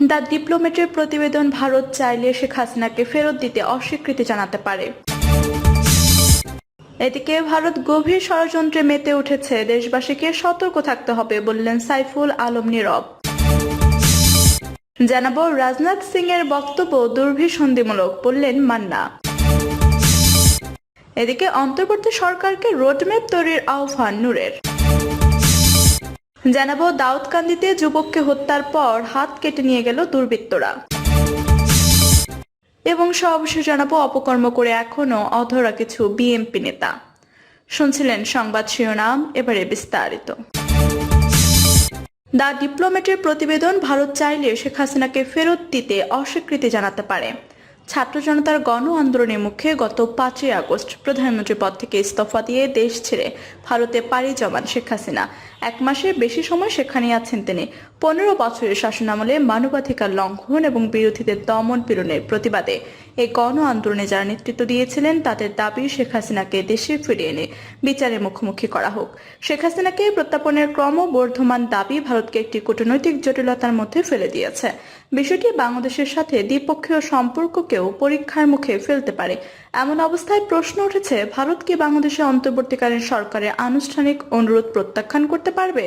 The ডিপ্লোমেটের প্রতিবেদন ভারত চাইলে শেখ হাসিনাকে ফেরত দিতে অস্বীকৃতি জানাতে পারে। এদিকে ভারত গভীর ষড়যন্ত্রে মেতে উঠেছে, দেশবাসীকে সতর্ক থাকতে হবে বললেন সাইফুল আলম নীরব। জানাব, রাজনাথ সিং এর বক্তব্য দুর্ভিসন্ধিমূলক, বললেন মান্না। এদিকে অন্তর্বর্তী সরকারকে রোডম্যাপ তৈরির আহ্বান নূরের। জানাব, দাউদকান্দিতে যুবককে হত্যার পর হাত কেটে নিয়ে গেল দুর্বৃত্তরা। এবং সর্বশেষ জানাব, অপকর্ম করে এখনও অধরা কিছু বিএমপি নেতা। শুনছিলেন সংবাদ শিরোনাম, এবারে বিস্তারিত। দ্য ডিপ্লোমেটের প্রতিবেদন, ভারত চাইলে শেখ হাসিনাকে ফেরত দিতে অস্বীকৃতি জানাতে পারে। ছাত্র জনতার গণ আন্দোলনের মুখে গত পাঁচই আগস্ট প্রধানমন্ত্রী পদ থেকে ইস্তফা দিয়ে দেশ ছেড়ে ভারতে পাড়ি জমান শেখ হাসিনা। এক মাসের বেশি সময় সেখানে আছেন তিনি। পনেরো বছরের শাসনামলে মানবাধিকার লঙ্ঘন এবং বিরোধীদের দমন পীড়নের প্রতিবাদে এই গণ আন্দোলনে যারা নেতৃত্ব দিয়েছিলেন, তাদের দাবি শেখ হাসিনাকে দেশে ফিরিয়ে এনে বিচারের মুখোমুখি করা হোক। শেখ হাসিনাকে প্রত্যাপনের ক্রমবর্ধমান দাবি ভারতকে একটি কূটনৈতিক জটিলতার মধ্যে ফেলে দিয়েছে। বিষয়টি বাংলাদেশের সাথে দ্বিপক্ষীয় সম্পর্ককেও পরীক্ষার মুখে ফেলতে পারে। এমন অবস্থায় প্রশ্ন উঠেছে, ভারত কি বাংলাদেশের অন্তর্বর্তীকালীন সরকারের আনুষ্ঠানিক অনুরোধ প্রত্যাখ্যান করতে পারবে?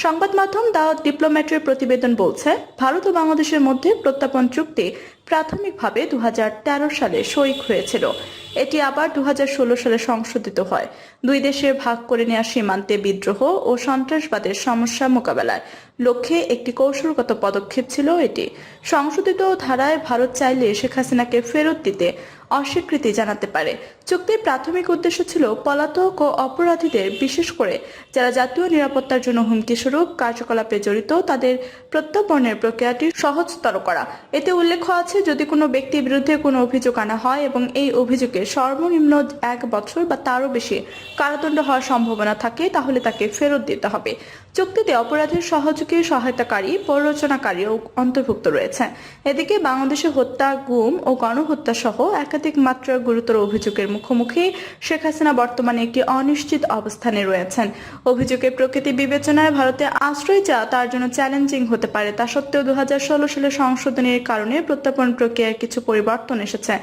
সংবাদ মাধ্যম দা ডিপ্লোম্যাটের প্রতিবেদন বলছে ভারত ও বাংলাদেশের মধ্যে প্রত্যাপন চুক্তি প্রাথমিকভাবে দু হাজার তেরো সালে সই হয়েছিল। এটি আবার দু হাজার ষোলো সালে সংশোধিত হয়। দুই দেশের ভাগ করে নেওয়া সীমান্তে বিদ্রোহ ও সন্ত্রাসবাদের সমস্যা মোকাবেলায় লক্ষ্যে একটি কৌশলগত পদক্ষেপ ছিল এটি। সংশোধিত ধারায় ভারত চাইলে শেখ হাসিনাকে ফেরত দিতে অস্বীকৃতি জানাতে পারে। চুক্তির প্রাথমিক উদ্দেশ্য ছিল পলাতক ও অপরাধীদের, বিশেষ করে যারা জাতীয় নিরাপত্তার জন্য হুমকি স্বরূপ কার্যকলাপে জড়িত, তাদের প্রত্যর্পণের প্রক্রিয়াটি সহজতর করা। এতে উল্লেখ আছে যদি কোনো ব্যক্তির বিরুদ্ধে কোনো অভিযোগ আনা হয় এবং এই অভিযোগে সর্বনিম্ন এক বছর বা তারও বেশি কারাদণ্ড হওয়ার সম্ভাবনা থাকে, তাহলে তাকে ফেরত দিতে হবে। চুক্তিতে অপরাধের সহযোগী সহায়তাকারী প্ররোচনাকারীও অন্তর্ভুক্ত রয়েছে। এদিকে বাংলাদেশে হত্যা, গুম ও গণহত্যা সহ একাধিক মাত্রার গুরুতর অভিযোগের মুখোমুখি শেখ হাসিনা বর্তমানে একটি অনিশ্চিত অবস্থানে রয়েছেন। অভিযোগের প্রকৃতি বিবেচনায় ভারতে আশ্রয় চাওয়া তার জন্য চ্যালেঞ্জিং হতে পারে, তা সত্ত্বেও দু হাজার ষোলো সালে সংশোধনের কারণে প্রত্যাপন প্রক্রিয়ার কিছু পরিবর্তন এসেছে।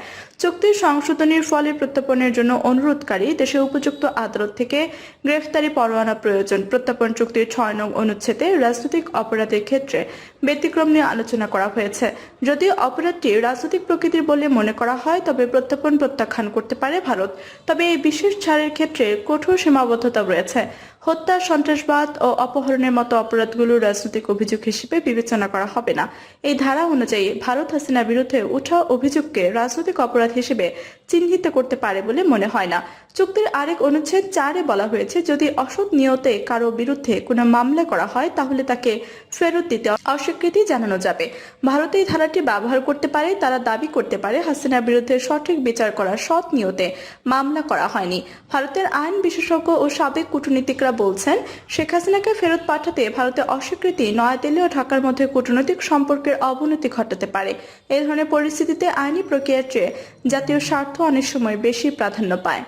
চুক্তির সংশোধনীর ফলে প্রত্যাপনের জন্য অনুরোধকারী দেশের উপযুক্ত আদালত থেকে গ্রেফতারি পরোয়ানা প্রয়োজন। প্রত্যাপন চুক্তির ছয় নং অনুচ্ছেদে রাজনৈতিক অপরাধের ক্ষেত্রে ব্যতিক্রম নিয়ে আলোচনা করা হয়েছে। যদিও অপরাধটি রাজনৈতিক প্রকৃতির বলে মনে করা হয়, তবে প্রত্যাপন প্রত্যাখ্যান করতে পারে ভারত। তবে এই বিশেষ ছাড়ের ক্ষেত্রে কঠোর সীমাবদ্ধতা রয়েছে। হত্যা, সন্ত্রাসবাদ ও অপহরণের মতো অপরাধগুলো রাজনৈতিক অভিযোগ হিসেবে বিবেচনা করা হবে না। এই ধারা অনুযায়ী ভারত হাসিনার বিরুদ্ধে উঠা অভিযোগকে রাজনৈতিক অপরাধ হিসেবে চিহ্নিত করতে পারে বলে মনে হয় না। চুক্তির আরেক অনুচ্ছেদ চারে বলা হয়েছে, যদি অসৎ নিয়তে কারও বিরুদ্ধে কোনো মামলা করা হয়, তাহলে তাকে ফেরত দিতে অস্বীকৃতি জানানো যাবে। ভারত এই ধারাটি ব্যবহার করতে পারে, তারা দাবি করতে পারে হাসিনার বিরুদ্ধে সঠিক বিচার করার সৎ নিয়তে মামলা করা হয়নি। ভারতের আইন বিশেষজ্ঞ ও সাবেক কূটনীতিকরা বলছেন, শেখ হাসিনাকে ফেরত পাঠাতে ভারতের অস্বীকৃতি নয়াদিল্লি ও ঢাকার মধ্যে কূটনৈতিক সম্পর্কের অবনতি ঘটাতে পারে। এ ধরনের পরিস্থিতিতে আইনি প্রক্রিয়ার চেয়ে জাতীয় স্বার্থ অনেক সময় বেশি প্রাধান্য পায়।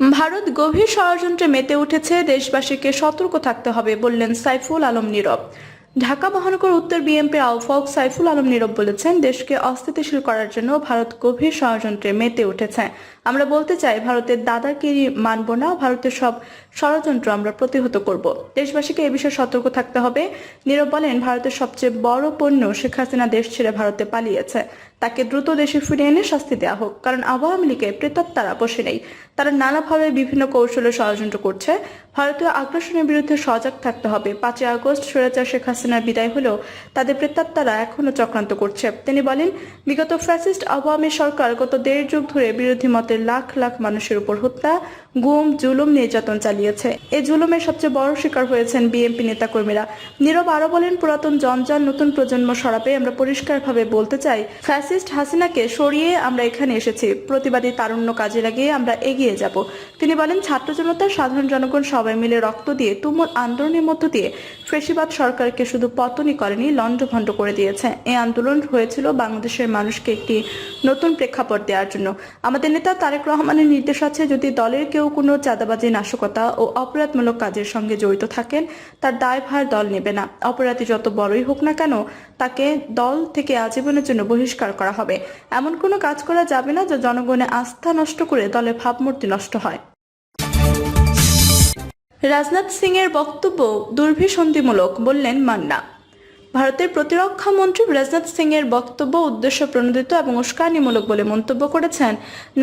ভারত গভীর ষড়যন্ত্রে মেতে উঠেছে, দেশবাসীকে সতর্ক থাকতে হবে বললেন সাইফুল আলম নীরব। ঢাকা মহানগর উত্তর বিএনপির আহ্বায়ক সাইফুল আলম নীরব বলেছেন, দেশকে অস্থিতিশীল করার জন্য ভারত গভীর ষড়যন্ত্রে মেতে উঠেছে। আমরা বলতে চাই, ভারতের দাদাগিরি মানব না, ভারতের সব ষড়যন্ত্র আমরা প্রতিহত করব। দেশবাসীকে এ বিষয়ে সতর্ক থাকতে হবে। নীরব বলেন, ভারতের সবচেয়ে বড় পণ্য শেখ হাসিনা দেশ ছেড়ে ভারতে পালিয়েছে। তাকে দ্রুত দেশে ফিরে এনে শাস্তি দেওয়া হোক। কারণ আওয়ামী লীগের প্রেতাত্মারা বসে নেই। তারা নানাভাবে বিভিন্ন কৌশলে ষড়যন্ত্র করছে। ভারতীয় আগ্রাসনের বিরুদ্ধে সজাগ থাকতে হবে। পাঁচই আগস্ট স্বৈরাচার শেখ হাসিনার বিদায় হলেও তাদের প্রেতাত্মারা এখনও চক্রান্ত করছে। তিনি বলেন, বিগত ফ্যাসিস্ট আওয়ামী সরকার গত দেড় যুগ ধরে বিরোধী মতের লাখ লাখ মানুষের উপর হত্যা গুম, জুলুম নির্যাতন চালিয়েছে। এই জুলুমের সবচেয়ে বড় শিকার হয়েছেন বিএনপি নেতাকর্মীরা। নীরব আরও বলেন, পুরাতন জঞ্জাল নতুন প্রজন্ম সরাপে আমরা পরিষ্কারভাবে বলতে চাই, ফ্যাসিস্ট হাসিনাকে সরিয়ে আমরা এখানে এসেছি। প্রতিবাদী তারুণ্য কাজে লাগিয়ে আমরা এগিয়ে যাব। তিনি বলেন, ছাত্র জনতা, সাধারণ জনগণ সবাই মিলে রক্ত দিয়ে, তুমুল আন্দোলনের মধ্য দিয়ে ফেসিবাদ সরকারকে শুধু পতনই করেনি, লণ্ডভণ্ড করে দিয়েছে। এই আন্দোলন হয়েছিল বাংলাদেশের মানুষকে একটি নতুন প্রেক্ষাপট দেওয়ার জন্য। আমাদের নেতা তারেক রহমানের নির্দেশ আছে, যদি দলের কেউ কেউ কোনো চাঁদাবাজি, নাশকতা ও অপরাধমূলক কাজের সঙ্গে জড়িত থাকেন, তার দায়ভার দল নেবে না। অপরাধী যত বড়ই হোক না কেন, তাকে দল থেকে আজীবনের জন্য বহিষ্কার করা হবে। এমন কোনো কাজ করা যাবে না যা জনগণের আস্থা নষ্ট করে দলের ভাবমূর্তি নষ্ট হয়। রাজনাথ সিং এর বক্তব্য দুর্ভিসন্ধিমূলক, বললেন মান্না। ভারতের প্রতিরক্ষা মন্ত্রী রাজনাথ সিং এর বক্তব্য, উদ্দেশ্য প্রণোদিত এবং উস্কানিমূলক বলে মন্তব্য করেছেন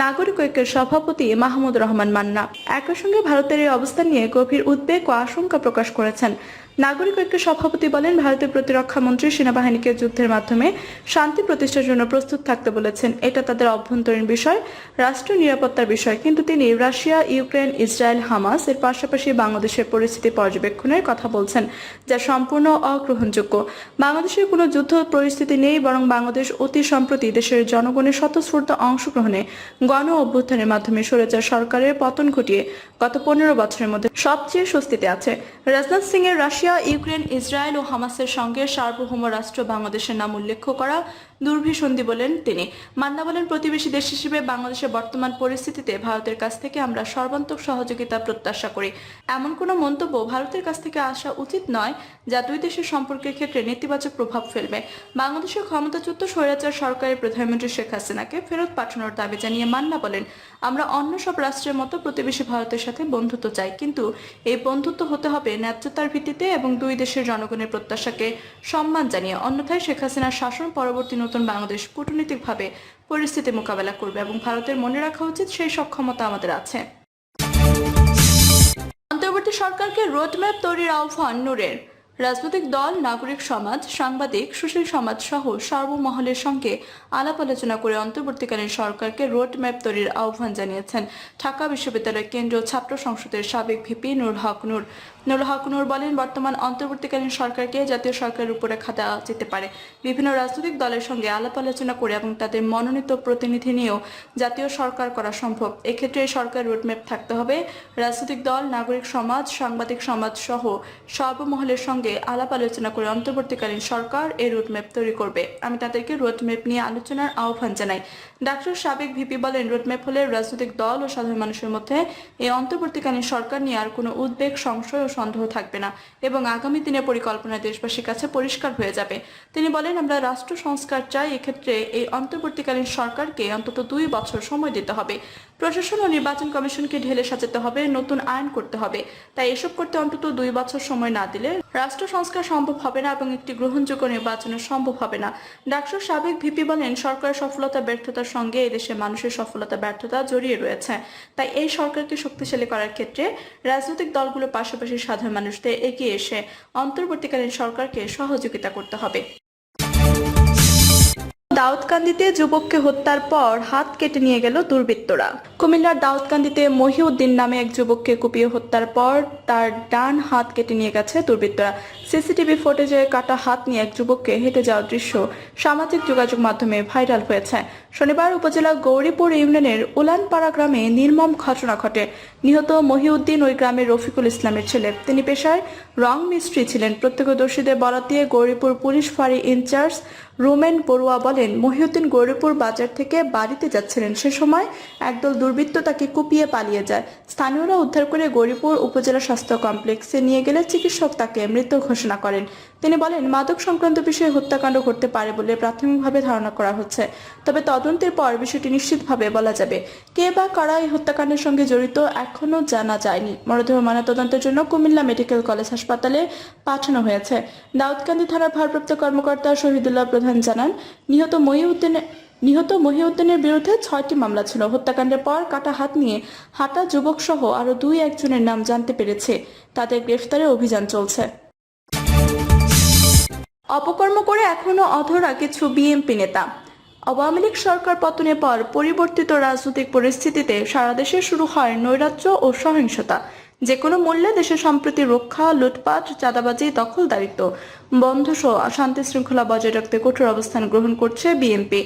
নাগরিক ঐক্যের সভাপতি মাহমুদ রহমান মান্না। একই সঙ্গে ভারতের এই অবস্থান নিয়ে গভীর উদ্বেগ ও আশঙ্কা প্রকাশ করেছেন নাগরিক ঐক্যের সভাপতি বলেন, ভারতের প্রতিরক্ষা মন্ত্রী সেনাবাহিনীকে যুদ্ধের মাধ্যমে শান্তি প্রতিষ্ঠার জন্য প্রস্তুত থাকতে বলেছেন। এটা তাদের অভ্যন্তরীণ বিষয় রাষ্ট্রীয় নিরাপত্তার বিষয়। কিন্তু তিনি রাশিয়া, ইউক্রেন, ইসরায়েল, হামাস, এর পাশাপাশি বাংলাদেশের পরিস্থিতি পর্যবেক্ষণের কথা বলছেন, যা সম্পূর্ণ অগ্রহণযোগ্য। বাংলাদেশের কোনো যুদ্ধ পরিস্থিতি নেই, বরং বাংলাদেশ অতি সম্প্রতি দেশের জনগণের স্বতঃস্ফূর্ত অংশগ্রহণে গণ অভ্যুত্থানের মাধ্যমে স্বৈরাচার সরকারের পতন ঘটিয়ে গত পনেরো বছরের মধ্যে সবচেয়ে স্বস্তিতে আছে। রাজনাথ সিং এর ইউক্রেন, ইসরায়েল ও হামাসের সঙ্গে সার্বভৌম রাষ্ট্র বাংলাদেশের নাম উল্লেখ করা দুর্ভিসন্ধি বলেন তিনি। মান্না বলেন, প্রতিবেশী দেশ হিসেবে বাংলাদেশের বর্তমান পরিস্থিতিতে ভারতের কাছ থেকে আমরা সর্বান্তক সহযোগিতা প্রত্যাশা করি। এমন কোনো মন্তব্য ভারতের কাছ থেকে আসা উচিত নয়, যা দুই দেশের সম্পর্কের ক্ষেত্রে নেতিবাচক প্রভাব ফেলবে। বাংলাদেশের ক্ষমতাচ্যুত স্বৈরাচার সরকারের প্রধানমন্ত্রী শেখ হাসিনাকে ফেরত পাঠানোর দাবি জানিয়ে মান্না বলেন, আমরা অন্য সব রাষ্ট্রের মতো প্রতিবেশী ভারতের সাথে বন্ধুত্ব চাই, কিন্তু এই বন্ধুত্ব হতে হবে ন্যায্যতার ভিত্তিতে এবং দুই দেশের জনগণের প্রত্যাশাকে সম্মান জানিয়ে অন্যথায় শেখ হাসিনার শাসন পরবর্তী নতুন বাংলাদেশ কূটনীতিকভাবে পরিস্থিতি মোকাবেলা করবে এবং ভারতের মনে রাখা উচিত সেই সক্ষমতা আমাদের আছে। অন্তর্বর্তী সরকারকে রোডম্যাপ তৈরির আহ্বান নূরের। রাজনৈতিক দল, নাগরিক সমাজ, সাংবাদিক, সুশীল সমাজ সহ সর্বমহলের সঙ্গে আলাপ আলোচনা করে অন্তর্বর্তীকালীন সরকারকে রোডম্যাপ তৈরির আহ্বান জানিয়েছেন ঢাকা বিশ্ববিদ্যালয় কেন্দ্রীয় ছাত্র সংসদের সাবেক ভিপি নুর হক নূর। নুর হক নূর বলেন, বর্তমান অন্তর্বর্তীকালীন সরকারকে জাতীয় সরকারের উপরে খাতা যেতে পারে। বিভিন্ন রাজনৈতিক দলের সঙ্গে আলাপ আলোচনা করে এবং তাদের মনোনীত প্রতিনিধি নিয়েও জাতীয় সরকার করা সম্ভব। এক্ষেত্রে সরকার রোডম্যাপ থাকতে হবে। রাজনৈতিক দল, নাগরিক সমাজ, সাংবাদিক সমাজ সহ সর্বমহলের সঙ্গে আলাপ আলোচনা করে অন্তর্বর্তীকালীন সরকার এই রোডম্যাপ তৈরি করবে। আমি তাদেরকে রোডম্যাপ নিয়ে আলোচনার আহ্বান জানাই। ডাক্তার সাবেক ভিপি বলেন রোডম্যাপ হলে রাজনৈতিক দল ও সাধারণ মানুষের মধ্যে এই অন্তর্বর্তীকালীন সরকার নিয়ে আর কোনো উদ্বেগ, সংশয় সন্দেহ থাকবে না এবং আগামী দিনের পরিকল্পনা দেশবাসীর কাছে পরিষ্কার হয়ে যাবে। তিনি বলেন, আমরা রাষ্ট্র সংস্কার চাই, এক্ষেত্রে এই অন্তর্বর্তীকালীন সরকারকে অন্তত দুই বছর সময় দিতে হবে। প্রশাসন ও নির্বাচন কমিশনকে ঢেলে সাজাতে হবে, নতুন আইন করতে হবে। তাই এসব করতে অন্তত দুই বছর সময় না দিলে রাষ্ট্র সংস্কার সম্ভব হবে না এবং একটি গ্রহণযোগ্য নির্বাচন সম্ভব হবে না। ডাক্তার সাবেক ভিপি বলেন সরকারের সফলতা, ব্যর্থতার সঙ্গে এদেশের মানুষের সফলতা, ব্যর্থতা জড়িয়ে রয়েছে। তাই এই সরকারকে শক্তিশালী করার ক্ষেত্রে রাজনৈতিক দলগুলোর পাশাপাশি সাধারণ মানুষদের এগিয়ে এসে অন্তর্বর্তীকালীন সরকারকে সহযোগিতা করতে হবে। দাউদকান্দিতে যুবককে হত্যার পর হাত কেটে নিয়ে গেল দুর্বৃত্তরা। কুমিল্লার দাউদকান্দিতে মহিউদ্দিন নামে এক যুবককে কুপিয়ে হত্যার পর তার ডান হাত কেটে নিয়ে গেছে দুর্বৃত্তরা। সিসিটিভি ফুটেজে কাটা হাত নিয়ে এক যুবককে হেঁটে যাওয়ার দৃশ্য সামাজিক যোগাযোগ মাধ্যমে ভাইরাল হয়েছে। শনিবার উপজেলা গৌরীপুর ইউনিয়নের উলানপাড়া গ্রামে নির্মম ঘটনা ঘটে। নিহত মহিউদ্দিন ওই গ্রামের রফিকুল ইসলামের ছেলে। তিনি পেশায় রং মিস্ত্রি ছিলেন। প্রত্যক্ষদর্শীদের বরাত দিয়ে গৌরীপুর পুলিশ ফাঁড়ি ইনচার্জ রোমেন বড়ুয়া বলেন, মহিউদ্দিন গৌরীপুর বাজার থেকে বাড়িতে যাচ্ছিলেন। সে সময় একদল দুর্বৃত্ত তাকে কুপিয়ে পালিয়ে যায়। স্থানীয়রা উদ্ধার করে গৌরীপুর উপজেলা স্বাস্থ্য কমপ্লেক্সে নিয়ে গেলে চিকিৎসক তাকে মৃত ঘোষণা করেন। তিনি বলেন, মাদক সংক্রান্ত বিষয়ে হত্যাকাণ্ড ঘটতে পারে বলে প্রাথমিকভাবে ধারণা করা হচ্ছে। তবে তদন্তের পর বিষয়টি নিশ্চিতভাবে বলা যাবে। কে বা কারা এই হত্যাকাণ্ডের সঙ্গে জড়িত এখনও জানা যায়নি। মরদেহ ময়নাতদন্তের জন্য কুমিল্লা মেডিকেল কলেজ হাসপাতালে পাঠানো হয়েছে। দাউদকান্দি থানার ভারপ্রাপ্ত কর্মকর্তা শহীদুল্লাহ প্রধান জানান, নিহত মহিউদ্দিনের নিহত মহিউদ্দিনের বিরুদ্ধে ছয়টি মামলা ছিল। হত্যাকাণ্ডের পর কাটা হাত নিয়ে হাঁটা যুবক সহ আরও দুই একজনের নাম জানতে পেরেছে। তাদের গ্রেফতারে অভিযান চলছে। অপকর্ম করে এখনও অধরা কিছু বিএনপি নেতা। আওয়ামী লীগ সরকার পতনের পর পরিবর্তিত রাজনৈতিক পরিস্থিতিতে সারা দেশে শুরু হয় নৈরাজ্য ও সহিংসতা। যে কোনো মূল্যে দেশের সম্প্রতি রক্ষা, লুটপাট, চাঁদাবাজি, দখলদারিত্ব, বন্ধ সহ শান্তি শৃঙ্খলা বজায় রাখতে কঠোর অবস্থান গ্রহণ করছে বিএনপি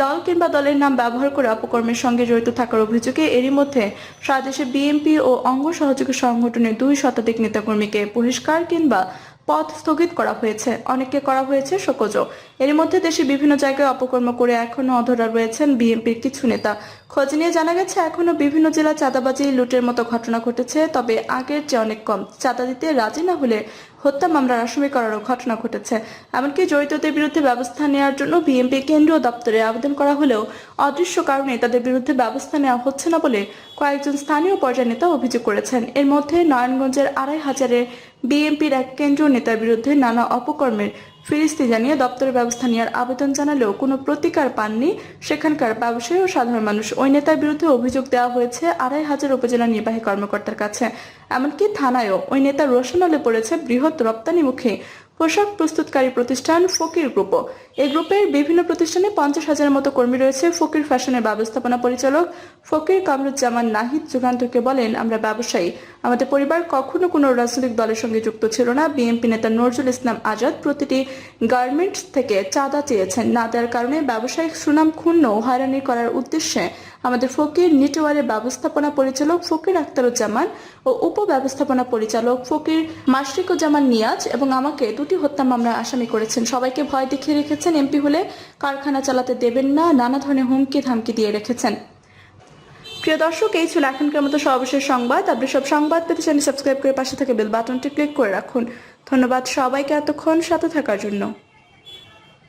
দল কিংবা দলের নাম ব্যবহার করে অপকর্মের সঙ্গে জড়িত থাকার অভিযোগে এরই মধ্যে সারা দেশে বিএনপি ও অঙ্গ সহযোগী সংগঠনের দুই শতাধিক নেতাকর্মীকে বহিষ্কার কিংবা পথ স্থগিত করা হয়েছে। অনেককে করা হয়েছে শোকজ। এর মধ্যে দেশে বিভিন্ন জায়গায় অপকর্ম করে এখনও অধরা রয়েছেন বিএনপির কিছু নেতা। খোঁজ নিয়ে জানা গেছে, এখনও বিভিন্ন জেলা চাঁদাবাজি, লুটের মতো ঘটনা ঘটেছে, তবে আগের চেয়ে অনেক কম। চাঁদা দিতে রাজি না হলে হত্যা মামলার আসামি করারও ঘটনা ঘটেছে। এমনকি জড়িতদের বিরুদ্ধে ব্যবস্থা নেওয়ার জন্য বিএনপি কেন্দ্রীয় দপ্তরে আবেদন করা হলেও অদৃশ্য কারণে তাদের বিরুদ্ধে ব্যবস্থা নেওয়া হচ্ছে না বলে কয়েকজন স্থানীয় পর্যায়ের নেতা অভিযোগ করেছেন। এর মধ্যে নারায়ণগঞ্জের আড়াই হাজারের বিএনপির এক কেন্দ্রীয় নেতার বিরুদ্ধে নানা অপকর্মের ফিরিস্তি জানিয়ে দপ্তরের ব্যবস্থা নেওয়ার আবেদন জানালেও কোনো প্রতিকার পাননি। সেখানকার ব্যবসায়ী ও সাধারণ মানুষ ওই নেতার বিরুদ্ধে অভিযোগ দেওয়া হয়েছে আড়াই হাজার উপজেলা নির্বাহী কর্মকর্তার কাছে। এমনকি থানায়ও ওই নেতার রোশনালে পড়েছে বৃহৎ রপ্তানিমুখী পোশাক প্রস্তুতকারী প্রতিষ্ঠান ফকির গ্রুপও এই গ্রুপের বিভিন্ন প্রতিষ্ঠানে পঞ্চাশ হাজারের মতো কর্মী রয়েছে। ফকির ফ্যাশনের ব্যবস্থাপনা পরিচালক ফকির কামরুজ্জামান নাহিদ যুগান্তকে বলেন, আমরা ব্যবসায়ী। আমাদের পরিবার কখনো কোনো রাজনৈতিক দলের সঙ্গে যুক্ত ছিল না। বিএনপি নেতা নজরুল ইসলাম আজাদ প্রতিটি গার্মেন্টস থেকে চাঁদা চেয়েছেন। না দেওয়ার কারণে ব্যবসায়িক সুনাম ক্ষুণ্ণ হয়রানি করার উদ্দেশ্যে আমাদের ফকির নেটওয়ারের ব্যবস্থাপনা পরিচালক ফকির আখতারুজ্জামান ও উপ ব্যবস্থাপনা পরিচালক ফকির মাশরিকুজ্জামান নিয়াজ এবং আমাকে দুটি হত্যা মামলায় আসামি করেছেন। সবাইকে ভয় দেখিয়ে রেখেছেন এমপি হলে কারখানা চালাতে দেবেন না, নানা ধরনের হুমকি ধামকি দিয়ে রেখেছেন। প্রিয় দর্শক, এই ছিল এখনকার মতো সর্বশেষ সংবাদ। আপনি সব সংবাদ পেতে চ্যানেল সাবস্ক্রাইব করে পাশে থেকে বেল বাটনটি ক্লিক করে রাখুন। ধন্যবাদ সবাইকে এতক্ষণ সাথে থাকার জন্য।